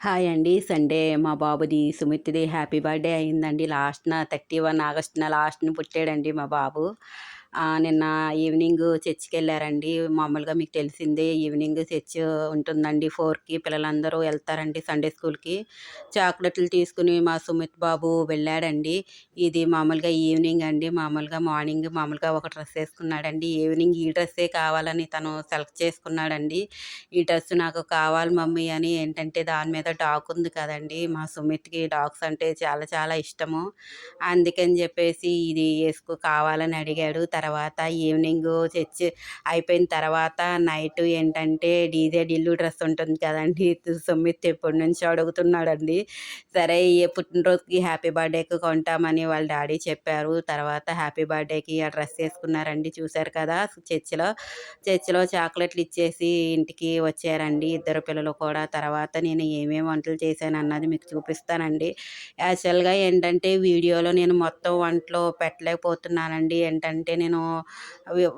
Hi అండి. Sunday మా బాబుది సుమిత్ది హ్యాపీ బర్త్డే అయిందండి. లాస్ట్న థర్టీ వన్ ఆగస్టున లాస్ట్ని పుట్టాడండి మా బాబు. నిన్న ఈవినింగ్ చర్చికి వెళ్ళారండి మామూలుగా మీకు తెలిసిందే ఈవినింగ్ చర్చ్ ఉంటుందండి. ఫోర్కి పిల్లలందరూ వెళ్తారండి సండే స్కూల్కి. చాక్లెట్లు తీసుకుని మా సుమిత్ బాబు వెళ్ళాడండి. ఇది మామూలుగా ఈవినింగ్ అండి. మామూలుగా మార్నింగ్ మామూలుగా ఒక డ్రెస్ వేసుకున్నాడండి. ఈవినింగ్ ఈ డ్రెస్సే కావాలని తను సెలెక్ట్ చేసుకున్నాడండి. ఈ డ్రెస్ నాకు కావాలి మమ్మీ అని ఏంటంటే దాని మీద డాక్ ఉంది కదండి. మా సుమిత్కి డాగ్స్ అంటే చాలా చాలా ఇష్టము. అందుకని చెప్పేసి ఇది వేసుకో కావాలని అడిగాడు. తర్వాత ఈవినింగ్ చర్చ్ అయిపోయిన తర్వాత నైట్ ఏంటంటే డీజే డిల్లు డ్రెస్ ఉంటుంది కదండి. సుమిత్ ఎప్పటి నుంచో అడుగుతున్నాడండి. సరే ఏ పుట్టినరోజుకి హ్యాపీ బర్త్డేకి కొంటామని వాళ్ళ డాడీ చెప్పారు. తర్వాత హ్యాపీ బర్త్డేకి ఆ డ్రెస్ వేసుకున్నారండి. చూశారు కదా చర్చిలో. చర్చిలో చాక్లెట్లు ఇచ్చేసి ఇంటికి వచ్చారండి ఇద్దరు పిల్లలు కూడా. తర్వాత నేను ఏమేమి వంటలు చేశాను అన్నది మీకు చూపిస్తానండి. యాక్చువల్గా ఏంటంటే వీడియోలో నేను మొత్తం వంటలు పెట్టలేకపోతున్నానండి. ఏంటంటే నేను నేను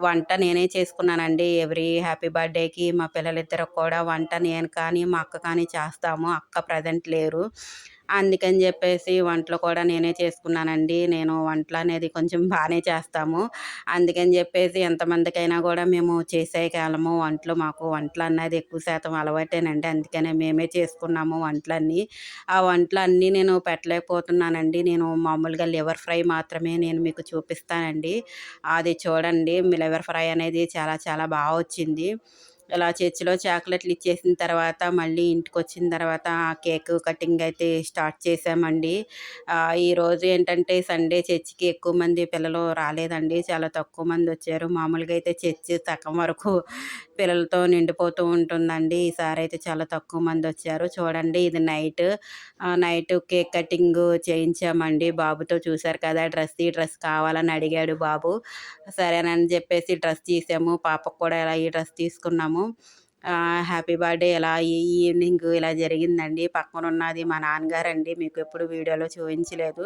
వంట నేనే చేసుకున్నానండి. ఎవ్రీ హ్యాపీ బర్త్డేకి మా పిల్లలిద్దరు కూడా వంట నేను కానీ మా అక్క కానీ చేస్తాము. అక్క ప్రజెంట్ లేరు. అందుకని చెప్పేసి వంటలు కూడా నేనే చేసుకున్నానండి. నేను వంటలు అనేది కొంచెం బాగానే చేస్తాము. అందుకని చెప్పేసి ఎంతమందికైనా కూడా మేము చేసేయగలము వంటలు మాకు వంటలు అన్నది ఎక్కువ శాతం అలవాటేనండి. అందుకనే మేమే చేసుకున్నాము వంటలన్నీ. ఆ వంటలు అన్నీ నేను పెట్టలేకపోతున్నానండి. నేను మామూలుగా లివర్ ఫ్రై మాత్రమే నేను మీకు చూపిస్తానండి. అది చూడండి. లివర్ ఫ్రై అనేది చాలా చాలా బాగా వచ్చింది. ఇలా చర్చిలో చాక్లెట్లు ఇచ్చేసిన తర్వాత మళ్ళీ ఇంటికి వచ్చిన తర్వాత ఆ కేక్ కటింగ్ అయితే స్టార్ట్ చేసామండి ఈరోజు ఏంటంటే సండే చర్చికి ఎక్కువ మంది పిల్లలు రాలేదండి. చాలా తక్కువ మంది వచ్చారు. మామూలుగా అయితే చర్చి సగం వరకు పిల్లలతో నిండిపోతూ ఉంటుందండి. ఈసారి అయితే చాలా తక్కువ మంది వచ్చారు. చూడండి ఇది నైట్. నైట్ కేక్ కటింగ్ చేయించామండి. బాబుతో చూశారు కదా డ్రెస్ ఈ డ్రెస్ కావాలని అడిగాడు బాబు. సరేనని చెప్పేసి డ్రెస్ తీసాము. పాపకు కూడా ఇలా ఈ డ్రెస్ తీసుకున్నాము. హ్యాపీ బర్త్డే ఇలా ఈ ఈవినింగ్ ఇలా జరిగిందండి. పక్కన ఉన్నది మా నాన్నగారండి. మీకు ఎప్పుడు వీడియోలో చూపించలేదు.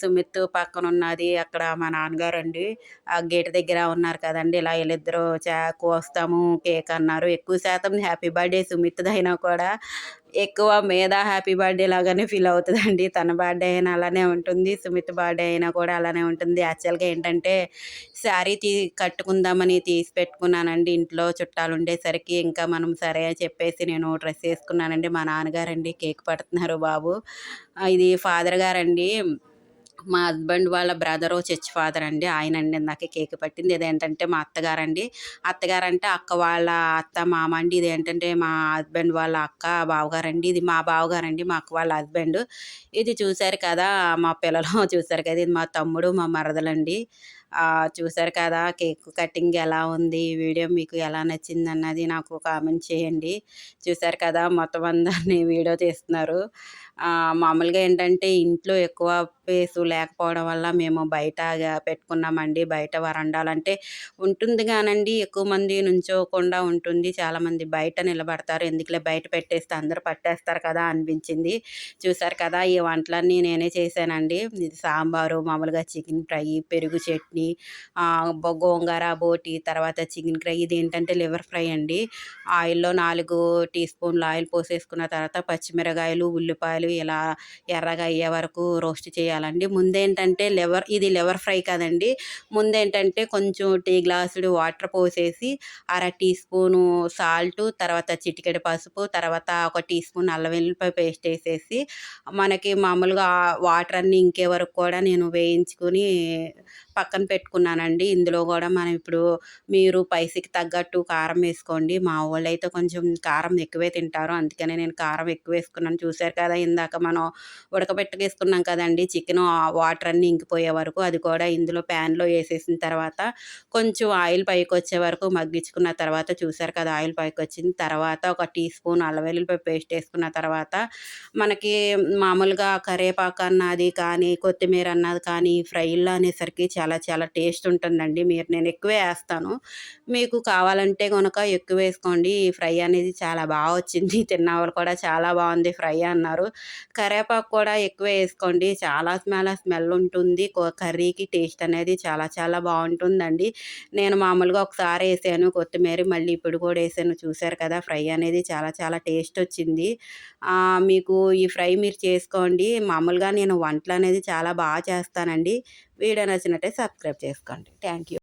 సుమిత్ పక్కన ఉన్నది అక్కడ మా నాన్నగారండి. ఆ గేట్ దగ్గర ఉన్నారు కదండి. ఇలా వీళ్ళిద్దరూ చా కోస్తాము కేక్ అన్నారు. ఎక్కువ శాతం హ్యాపీ బర్త్డే సుమిత్ అయినా కూడా ఎక్కువ మీద హ్యాపీ బర్త్డే లాగానే ఫీల్ అవుతుందండి. తన బర్త్డే అయినా అలానే ఉంటుంది. సుమిత్ బర్త్డే అయినా కూడా అలానే ఉంటుంది. యాక్చువల్గా ఏంటంటే శారీ తీ కట్టుకుందామని తీసి పెట్టుకున్నానండి. ఇంట్లో చుట్టాలు ఉండేసరికి ఇంకా మనం సరే అని చెప్పేసి నేను డ్రెస్ వేసుకున్నానండి. మా నాన్నగారండి కేక్ పడుతున్నారు బాబు. ఇది ఫాదర్ గారండి. మా హస్బెండ్ వాళ్ళ బ్రదర్ చర్చ్ ఫాదర్ అండి. ఆయన అండి ఇందాక కేక్ పట్టింది. ఇదేంటంటే మా అత్తగారండి. అత్తగారంటే అక్క వాళ్ళ అత్త మామ అండి. ఇది ఏంటంటే మా హస్బెండ్ వాళ్ళ అక్క బావగారండి. ఇది మా బావగారండి మా అక్క వాళ్ళ హస్బెండ్. ఇది చూశారు కదా మా పిల్లలు చూశారు కదా ఇది మా తమ్ముడు మా మరదలండి. చూసారు చూశారు కదా కేక్ కటింగ్ ఎలా ఉంది ఈ వీడియో మీకు ఎలా నచ్చింది అన్నది నాకు కామెంట్ చేయండి. చూశారు కదా మొత్తం అందరినీ వీడియో తీస్తున్నారు. మామూలుగా ఏంటంటే ఇంట్లో ఎక్కువ ప్లేస్ లేకపోవడం వల్ల మేము బయట పెట్టుకున్నామండి. బయట వరండాలంటే ఉంటుంది కానండి ఎక్కువ మంది నుంచోకుండా ఉంటుంది. చాలామంది బయట నిలబడతారు. ఎందుకులే బయట పెట్టేస్తే అందరూ పట్టేస్తారు కదా అనిపించింది. చూసారు కదా ఈ వంటలన్నీ నేనే చేశానండి. ఇది సాంబారు మామూలుగా చికెన్ ఫ్రై పెరుగు చట్నీ చట్నీ గోంగూర బోటి తర్వాత చికెన్ ఫ్రై ఇది ఏంటంటే లివర్ ఫ్రై అండి. ఆయిల్లో నాలుగు టీ స్పూన్లు ఆయిల్ పోసేసుకున్న తర్వాత పచ్చిమిరకాయలు ఉల్లిపాయలు ఇలా ఎర్రగా అయ్యే వరకు రోస్ట్ చేయాలండి. ముందేంటంటే లివర్ ఇది లివర్ ఫ్రై కదండి. ముందేంటంటే కొంచెం టీ గ్లాసుడు వాటర్ పోసేసి అర టీ స్పూను సాల్ట్ తర్వాత చిటికెడు పసుపు తర్వాత ఒక టీ స్పూన్ అల్లం వెల్లుల్లిపాయ పేస్ట్ వేసేసి మనకి మామూలుగా వాటర్ అన్నీ ఇంకే వరకు కూడా నేను వేయించుకుని పక్కన పెట్టుకున్నానండి. ఇందులో కూడా మనం ఇప్పుడు మీరు పైసకి తగ్గట్టు కారం వేసుకోండి. మా వాళ్ళు అయితే కొంచెం కారం ఎక్కువే తింటారు. అందుకనే నేను కారం ఎక్కువ వేసుకున్నాను. చూశారు కదా ఇందాక మనం ఉడకబెట్టుకేసుకున్నాం కదండి. చికెన్ వాటర్ అన్నీ ఇంకిపోయే వరకు అది కూడా ఇందులో ప్యాన్లో వేసేసిన తర్వాత కొంచెం ఆయిల్ పైకి వచ్చే వరకు మగ్గించుకున్న తర్వాత చూశారు కదా ఆయిల్ పైకి వచ్చిన తర్వాత ఒక టీ స్పూన్ అల్లం పేస్ట్ వేసుకున్న తర్వాత మనకి మామూలుగా కరివేపాకు అన్నది కానీ కొత్తిమీర అన్నది కానీ ఫ్రైల్లో అనేసరికి చాలా చాలా చాలా టేస్ట్ ఉంటుందండి. మీరు నేను ఎక్కువే వేస్తాను. మీకు కావాలంటే కనుక ఎక్కువ వేసుకోండి. ఈ ఫ్రై అనేది చాలా బాగా వచ్చింది. తిన్న వాళ్ళు కూడా చాలా బాగుంది ఫ్రై అన్నారు. కరివేపాకు కూడా ఎక్కువ వేసుకోండి. చాలా స్మెల్ స్మెల్ ఉంటుంది. కర్రీకి టేస్ట్ అనేది చాలా చాలా బాగుంటుందండి. నేను మామూలుగా ఒకసారి వేసాను. కొత్తిమీర మళ్ళీ ఇప్పుడు కూడా వేసాను. చూసారు కదా ఫ్రై అనేది చాలా చాలా టేస్ట్ వచ్చింది. మీకు ఈ ఫ్రై మీరు చేసుకోండి. మామూలుగా నేను వంటలు అనేది చాలా బాగా చేస్తానండి. వీడియో నచ్చినట్టే సబ్స్క్రైబ్ చేసుకోండి. Thank you.